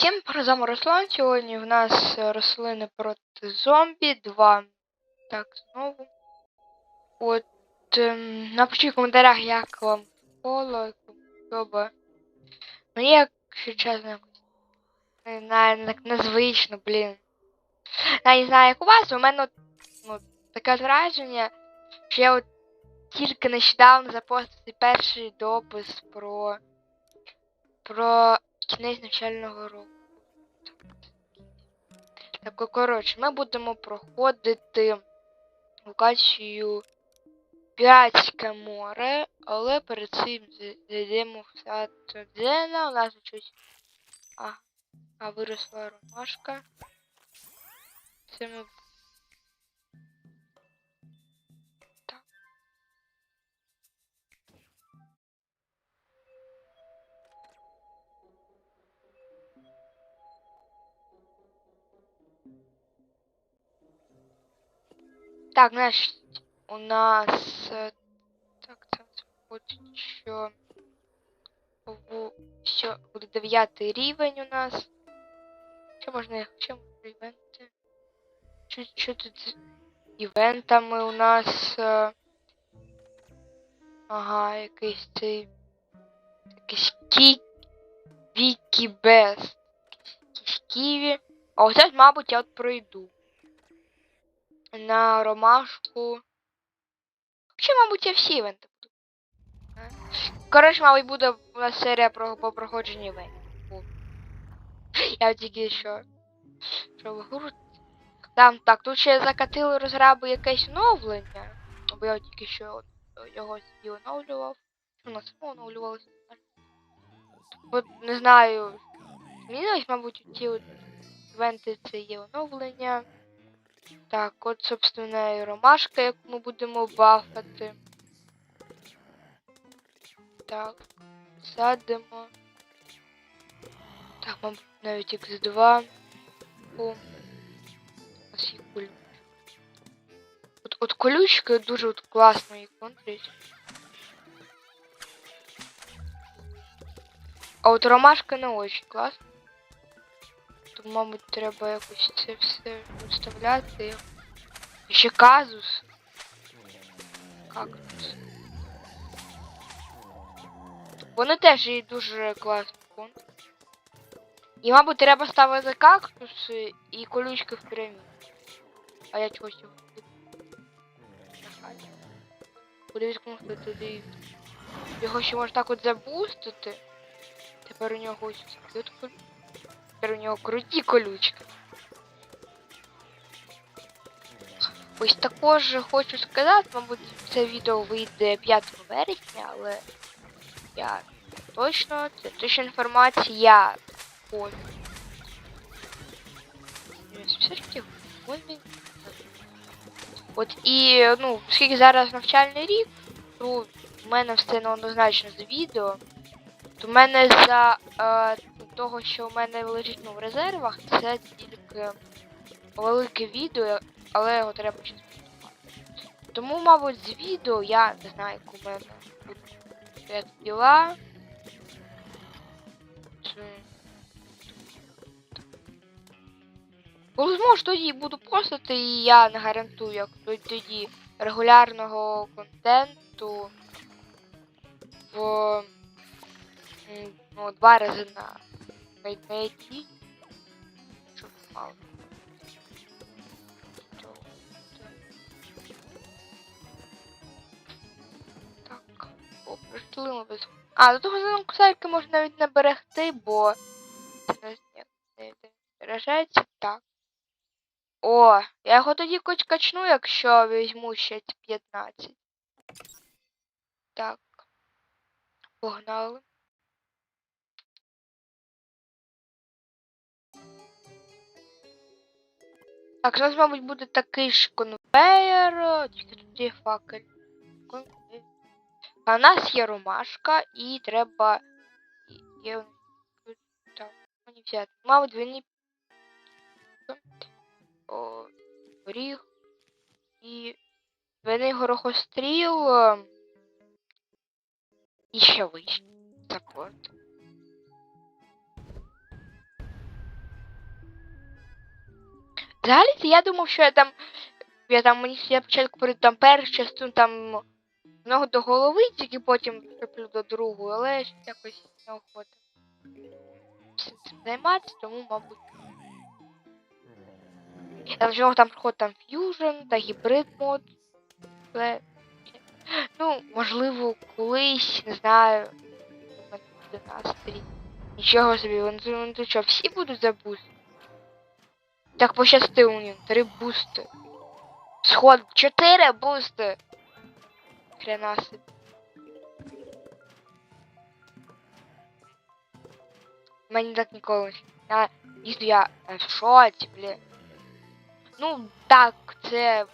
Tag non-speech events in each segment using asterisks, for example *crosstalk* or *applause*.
Всім разом Руслан. Сьогодні в нас е, рослини проти зомбі 2. Так, знову. От ем, напишіть в коментарях, як вам коло, як. Мені, якщо чесно, не знаю, так незвично, блін. Я не знаю, як у вас, у мене от, ну, таке враження, що я от тільки нещодавно запостив перший допис про про кінець навчального року. Так, коротше, ми будемо проходити локацію Піратське море, але перед цим зайдемо в сад. У нас щось. А, а виросла ромашка. Це ми. Так, значить, у нас е, так, це виходить, що в що буде дев'ятий рівень у нас. Що можна їх? Можна івенти? Що, що тут з івентами у нас? е, Ага, якийсь цей. Якийсь кі... Вікі Бест. Якийсь Ківі. А оце, мабуть, я от пройду на ромашку. Ще, мабуть, я всі івенти буду. Коротше, мабуть, буде у нас серія про по проходженню івентів. Я тільки що. Що в. Там так, тут ще закатили розраби якесь оновлення. Бо я тільки що його собі оновлював. У нас оновлювалося. От не знаю. Змінилось, мабуть, от івенти це є оновлення. Так, от, собственно, і ромашка, яку ми будемо бафати. Так, садимо. Так, мабуть, навіть X2. О, у нас є колючка. От, от колючка дуже от класно її контрить. А от ромашка не очень класно. Тому, мабуть, треба якось це все виставляти. І ще казус. Кактус. Вони теж є дуже класний пункт. І, мабуть, треба ставити кактуси і колючки в піраміду. А я чогось його кому хто туди. Його ще можна так от забустити. Тепер у нього ось от колючки. Тепер у нього круті колючки. Ось також хочу сказати, мабуть, це відео вийде 5 вересня, але я точно, це точна інформація. Ой. Все ж таки. От і, ну, оскільки зараз навчальний рік, то в мене все неоднозначно з відео. То в мене за е, того, що в мене лежить ну, в резервах, це тільки велике відео, але його треба ще. Тому, мабуть, з відео я не знаю, як у мене будуть діла. Коли зможу, тоді буду постати, і я не гарантую, як то- тоді регулярного контенту в ну, два рази на найти. Щоб мало. То- Так, о, прийшли ми без. А, до того зеленого кусайки можна навіть не берегти, бо це не не. Так. О, я його тоді хоч качну, якщо візьму ще 15. Так. Погнали. Так, у нас, мабуть, буде такий ж конвейер, тільки тут є факель. А у нас є ромашка і треба. Є... Так, мені взяти. Мабуть, двійні. О, горіх. І. Двійний горохостріл. І ще вище. Так от. Взагалі, я думав, що я там. Я там мені я спочатку перед там першу частину там ногу до голови, тільки потім приплю до другої, але якось. Всім цим займатися, тому, мабуть. Вже там проходить там фьюжн та гібрид мод. Але. Ну, можливо, колись, не знаю. Нічого собі, вони тут- вони що, всі будуть за буст? Так пощастило мені, три бусти. Сход, чотири бусти. Хрена собі. Мені так ніколи я, дійсно, я е, в шоці, блін. Ну, так, це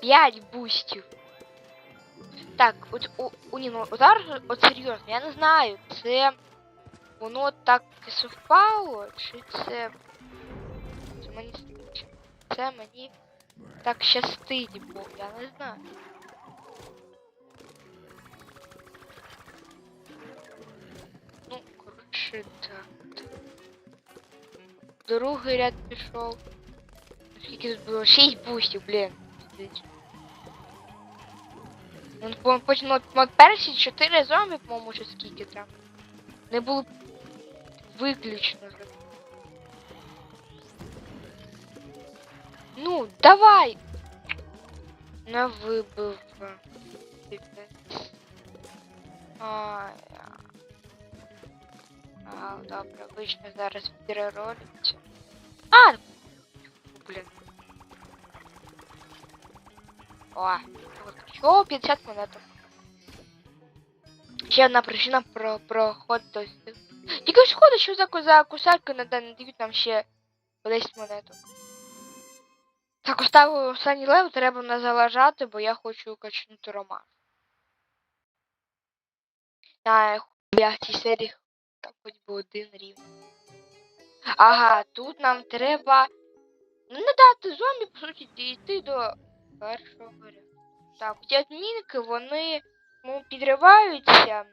5 бустів. Так, от у, у ні, ну, зараз, от серйозно, я не знаю, це воно так совпало, чи це. Мені це мені так щастить, бо я не знаю. Ну, коротше, так. Другий ряд пішов. Скільки тут було? Шість бустів, блін. Ну, по- потім от, перші чотири зомбі, по-моєму, чи скільки там. Не було виключно. Ну, давай! Не вибив. Піпець. Ай. А, добре, вийшло зараз переролиться. А! Блін. О, що 50 монеток. Ще одна причина про проход до сих. Тільки шкода, що за, за кусарки не, да- не дають нам ще по 10 монеток. Так, оставив останній лев, треба не залажати, бо я хочу качнути роман. А, я в цій серії там хоч би один рівень. Ага, тут нам треба не дати зомбі, по суті, дійти до першого ряду. Так, ці адмінки, вони ну, підриваються.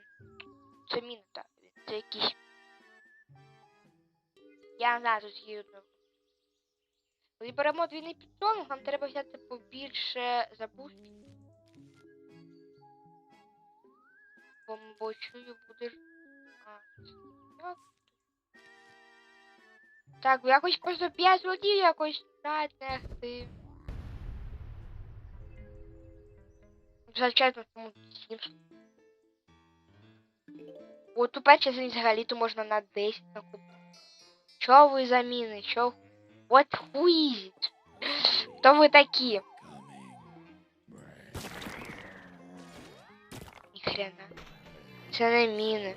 Це міни, так. Це якісь. Я не знаю, тут є одно. Коли беремо двійний підсолнух, нам треба взяти побільше запустів. Бо, чую так. Якось просто 5 злотів якось знайти. Звичайно, тому 7. От у першій зміні взагалі-то можна на 10 накупити. Що ви заміни? Що? What who is it? Хто ви такі? Ніхрена. Це не міни.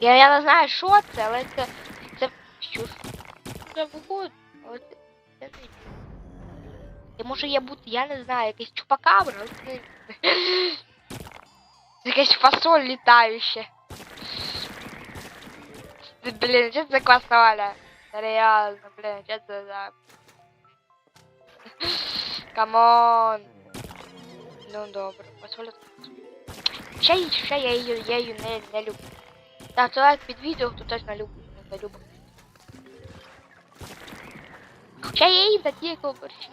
Я, я не знаю, що це, але це. Це що ж це виходить? Але це, це не міни. І може я бути, я не знаю, якийсь чупакабра, але це не міни. *laughs* Якась фасоль літаюча. Блін, що це за квасоля? Реально, блін, що це за... *laughs* Камон. Ну добре, фасоля. Ще, й- ще я її, я її не, не люблю. Так, то лайк під відео, хто точно любить, не любить. Хоча я її такі, як борщі.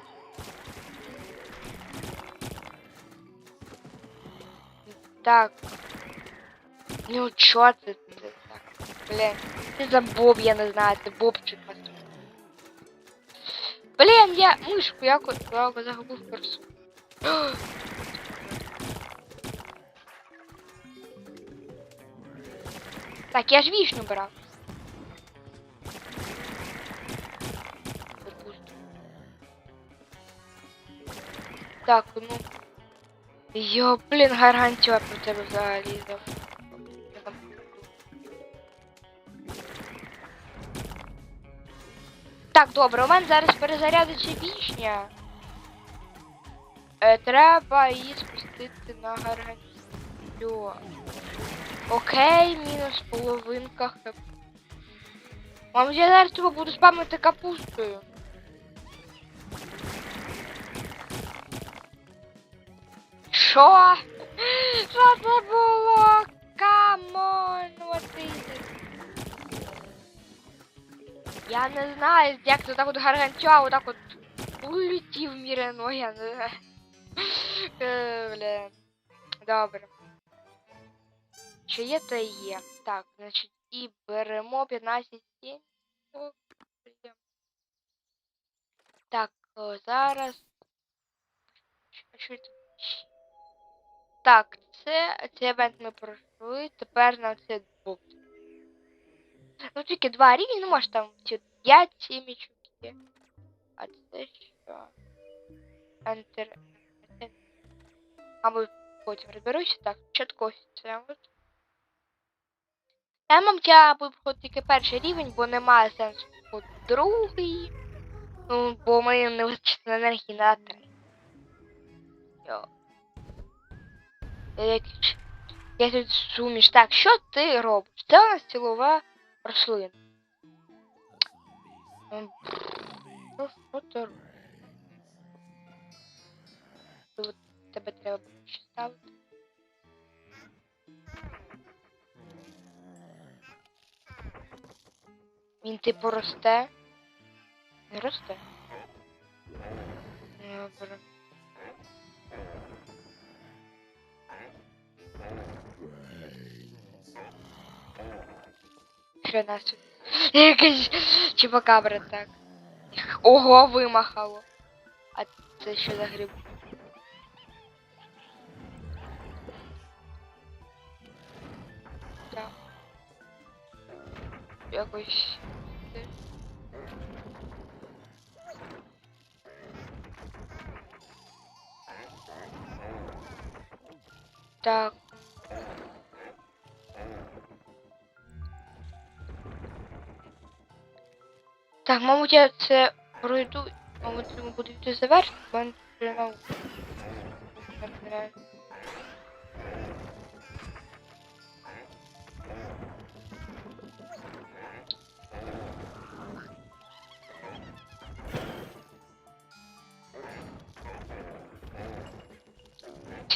Так. Ну чё ты, ты Блин, ты за Боб, я не знаю, це Бобчик. Блін, я мишку якось загубив персу. *gasps* Так, я ж вішню брав. Так, ну. Йо, блін, гаргантюа про тебе взагалі Так, добре, у мене зараз перезарядиться вішня. Е, треба її спустити на гаргантюа. Окей, мінус половинка хп. Мам, я зараз тебе буду спамити капустою. Що? Що це було? Камон, it? Я не знаю, як то так от гаргантюа отак от улетів міряно, я не знаю. *laughs* Е, Бля. Добре. Що є, то є. Так, значить, і беремо 15 сім. О. Так, о, зараз. Це? Так, це, цей евент ми пройшли, тепер нам це букт. Ну тільки два рівні, ну може там ці 5 сімічок є. А це що? Enter. Enter. Або потім розберуся. Так, ось це от. Я мам я буду тільки перший рівень, бо немає сенсу другий. Ну, бо мені не вистачить енергії на три. Йо. Я тут суміш. Так, що ти робиш? Це у нас цілова рослина. М, Ну? Тут Тебе треба ще ставити. Він типу росте. Не росте. Добре. Хрена собі. Якась чупакабра так. Ого, вимахало. А це що за гриб? Так. Якось. Так. Так, мабуть, я це пройду, мабуть, будемо йти завершити, бо він вже на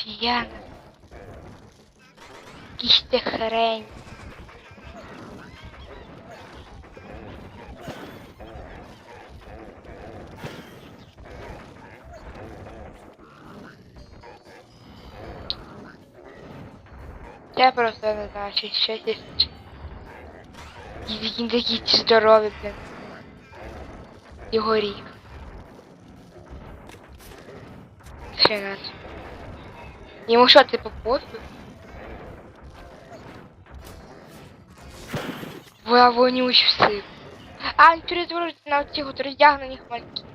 Я Якісь хрень. Я просто не знаю, чи є. І він такий здоровий, блін. І горіх. Хрена. Йому що, типу, пофіг? Бо вонючий всіх. А, він перетворюється на цих от роздягнених мальків.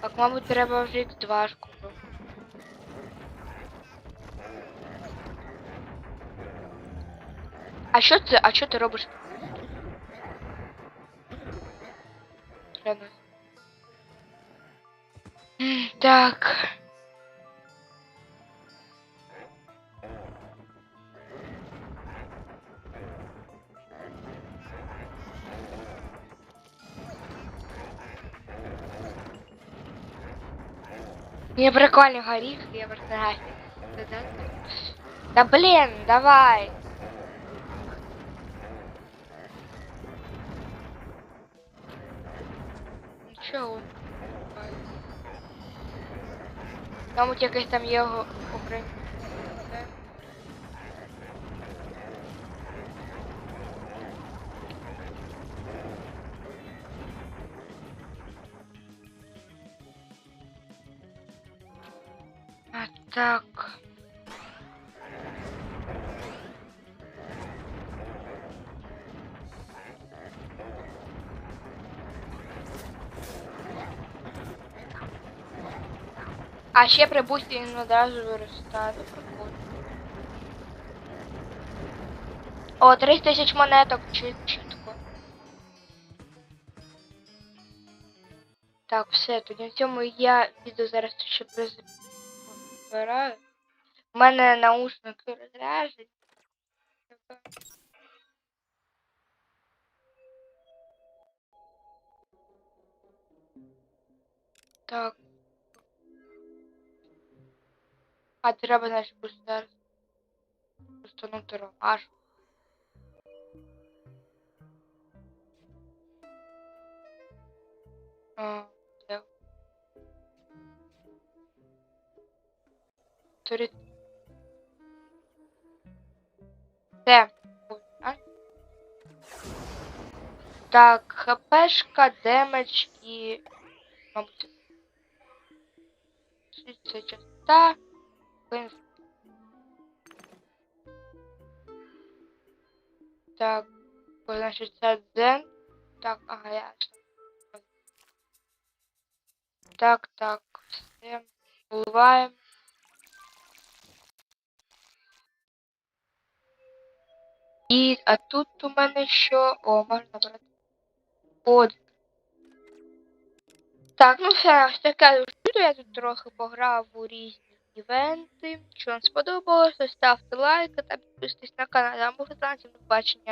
Так, мабуть, треба вже X2 А що це? А що ти робиш? Так. Мне прикольный горіх, я гасик. Да блин, давай. Мабуть, якесь там його окремо. А так. А ще при бусті він одразу виростає. Прикольно. О, 30 тисяч монеток чітко. Так, все, тоді в цьому я відео зараз ще призбираю. У мене наушники розряжені. Так. А треба. А, де? Турі... Де? А? Так, хпшка, демедж і... Мабуть... Це частота. Так, ой, значить це дзен. Так, ага, ясно. Так, так, все. Вливаємо. І, а тут у мене що? О, можна брати. От. Так, ну все, ось таке. Я тут трохи пограв у різні івенти. Якщо вам сподобалось, ставте лайк та підписуйтесь на канал. А може, до побачення.